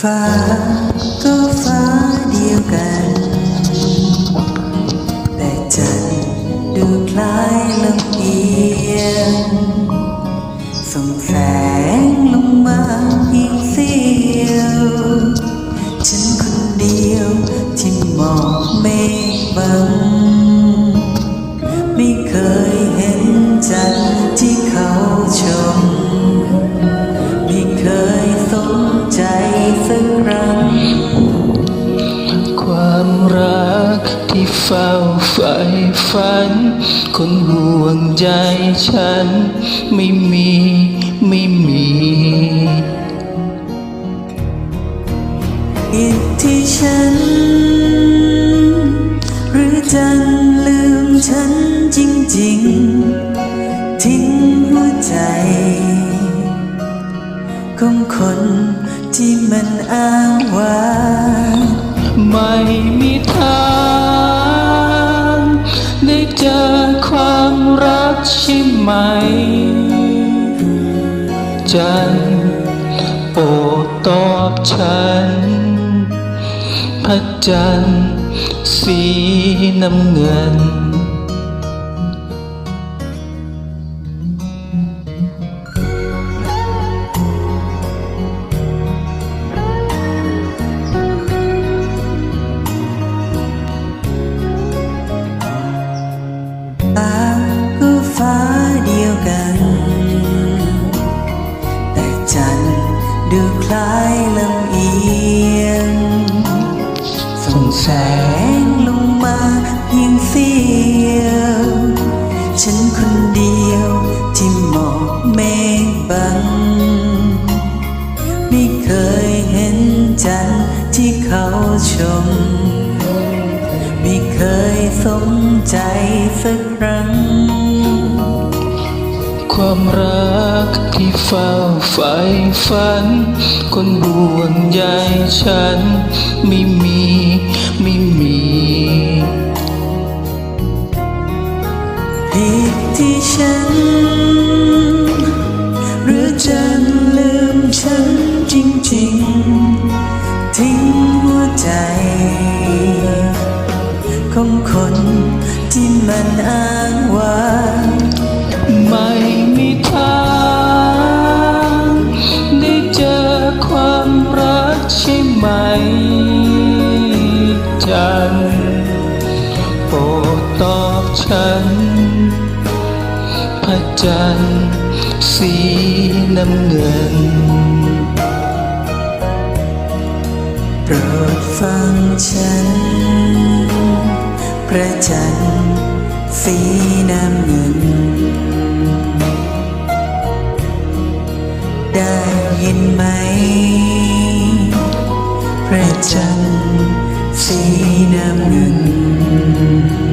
ฟ้าก็ฟ้าเดียวกัน แต่จันดูคล้ายลำเอียงส่งแสงลงมาเพียงเสี้ยวฉันคนเดียวที่หมอกเมฆบัง ไม่เคยเห็นจันที่เขาชม ครั้ง ความรักที่เฝ้าใฝ่ฝัน คนห่วงใจฉัน ไม่มีไม่มีผิดที่ฉัน หรือจันลืมฉันจริง ๆ ทิ้งหัวใจ ของคน ที่มันอ้างว้างไม่มีทางได้เจอความรักใช่ไหม จันโปรดตอบฉัน พระจันทร์สีน้ำเงิน แสงลงมาเพียงเสี้ยว ฉันคนเดียวที่หมอกเมฆบัง ไม่เคยเห็นจันทร์ที่เขาชม ไม่เคยสนใจสักครั้ง ความรักที่เฝ้าใฝ่ฝัน คนห่วงใยฉันไม่มี จันทร์สีน้ำเงินโปรดฟังฉัน พระจันทร์สีน้ำเงิน ได้ยินไหม พระจันทร์สีน้ำเงินพระจันทร์สีน้ำเงิน